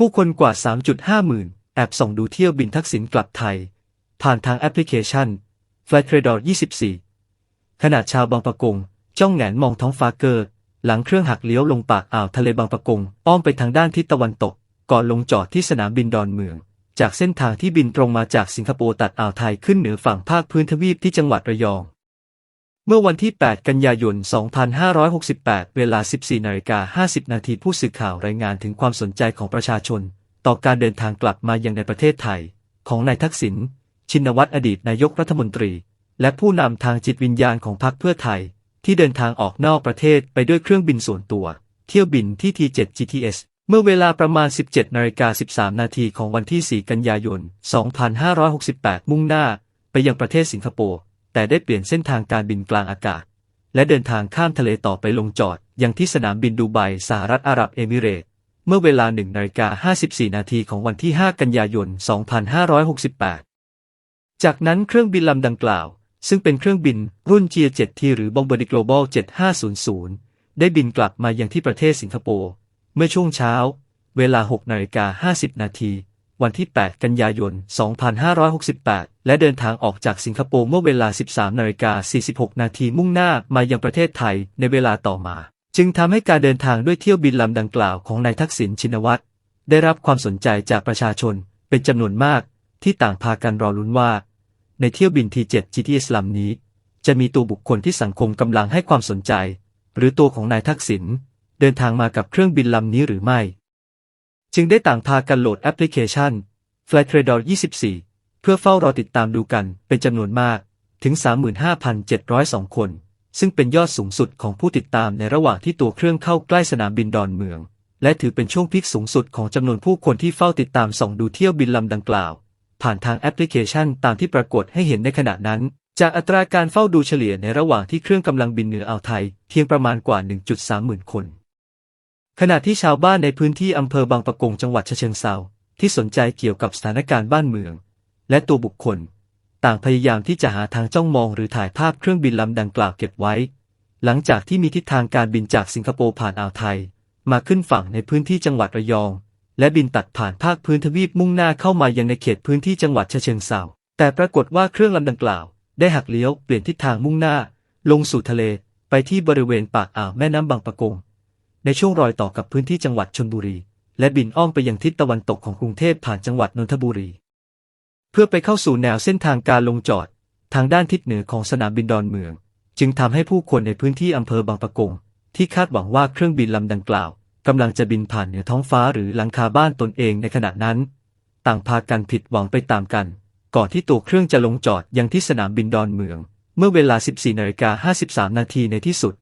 ผู้คนกว่า 3.5 หมื่นแอบส่องดูเที่ยวบินทักษิณกลับไทย ผ่านทางแอปพลิเคชัน Flight Radar 24 ขณะชาวบางปะกง จ้องแหงนมองท้องฟ้าเกิดหลังเครื่องหักเลี้ยวลงปากอ่าวทะเลบางปะกง อ้อมไปทางด้านทิศตะวันตก ก่อนลงจอดที่สนามบินดอนเมือง จากเส้นทางที่บินตรงมาจากสิงคโปร์ตัดอ่าวไทยขึ้นเหนือฝั่งภาคพื้นทวีปที่จังหวัดระยอง เมื่อวันที่ 8 กันยายน 2568 เวลา 14นาฬิกา50 นาทีผู้สื่อข่าวรายงานถึงความสนใจของประชาชน ต่อการเดินทางกลับมายังในประเทศไทย ของนายทักษิณ ชินวัตรอดีตนายกรัฐมนตรี และผู้นำทางจิตวิญญาณของพรรคเพื่อไทย ที่เดินทางออกนอกประเทศไปด้วยเครื่องบินส่วนตัว เที่ยวบินที่ T7 GTS เมื่อเวลาประมาณ 17นาฬิกา13 นาทีของวันที่ 4 กันยายน 2568 มุ่งหน้า ไปยังประเทศสิงคโปร์ แต่ได้เปลี่ยนเส้นทางการบินกลางอากาศ และเดินทางข้ามทะเลต่อไปลงจอดอยังที่สนามบินดูไบสหรัฐอาหรับเอมิเรตส์เมื่อเวลา1นาฬิกา54 นาทีของวันที่ 5 กันยายน 2568 จากนั้นเครื่องบินลำดังกล่าว ซึ่งเป็นเครื่องบินรุ่น G7T หรือ Bombardier Global 7500 ได้บินกลับมายังที่ประเทศสิงคโปร์ เมื่อช่วงเช้า เวลา 6 นาฬิกา 50 นาที วันที่ 8 กันยายน 2568 และเดินทางออกจากสิงคโปร์เมื่อเวลา 13นาฬิกา46 นาทีมุ่งหน้ามายังประเทศไทยในเวลาต่อมา จึงทำให้การเดินทางด้วยเที่ยวบินลำดังกล่าวของนายทักษิณชินวัตรได้รับความสนใจจากประชาชนเป็นจำนวนมากที่ต่างพากันรอลุ้นว่า ในเที่ยวบิน T7 GTS ลำนี้ จะมีตัวบุคคลที่สังคมกำลังให้ความสนใจ หรือตัวของนายทักษิณเดินทางมากับเครื่องบินลำนี้หรือไม่ จึงได้ต่างพากันโหลดแอปพลิเคชัน Flight Radar 24 เพื่อเฝ้ารอติดตามดูกันเป็นจำนวนมากถึง 35,702 คน ซึ่งเป็นยอดสูงสุดของผู้ติดตามในระหว่างที่ตัวเครื่องเข้าใกล้สนามบินดอนเมือง และถือเป็นช่วงพีคสูงสุดของจำนวนผู้คนที่เฝ้าติดตามส่องดูเที่ยวบินลำดังกล่าว ผ่านทางแอปพลิเคชันตามที่ปรากฏให้เห็นในขณะนั้น จากอัตราการเฝ้าดูเฉลี่ยในระหว่างที่เครื่องกำลังบินเหนืออ่าวไทย เพียงประมาณกว่า 1.3 หมื่นคน ขณะที่ชาวบ้านในพื้นที่อำเภอบางปะกงจังหวัดเชิงเทราที่สนใจเกี่ยวกับสถานการณ์บ้านเมือง และตัวบุคคล ต่างพยายามที่จะหาทางจ้องมองหรือถ่ายภาพเครื่องบินลำดังกล่าวเก็บไว้ หลังจากที่มีทิศทางการบินจากสิงคโปร์ผ่านอ่าวไทย มาขึ้นฝั่งในพื้นที่จังหวัดระยอง และบินตัดผ่านภาคพื้นทวีปมุ่งหน้าเข้ามายังในเขตพื้นที่จังหวัดเชิงเทราแต่ปรากฏว่าเครื่องลำดังกล่าว ได้หักเลี้ยวเปลี่ยนทิศทางมุ่งหน้า ลงสู่ทะเล ไปที่บริเวณปากอ่าวแม่น้ำบางปะกง ในช่วงรอยต่อกับพื้นที่จังหวัดชลบุรี และบินอ้อมไปยังทิศตะวันตกของกรุงเทพผ่านจังหวัดนนทบุรี เพื่อไปเข้าสู่แนวเส้นทางการลงจอด ทางด้านทิศเหนือของสนามบินดอนเมือง จึงทำให้ผู้คนในพื้นที่อำเภอบางปะกง ที่คาดหวังว่าเครื่องบินลำดังกล่าวกำลังจะบินผ่านเหนือท้องฟ้าหรือหลังคาบ้านตนเองในขณะนั้น ต่างพากันผิดหวังไปตามกัน ก่อนที่ตัวเครื่องจะลงจอดยังที่สนามบินดอนเมือง เมื่อเวลา 14นาฬิกา53นาทีในที่สุด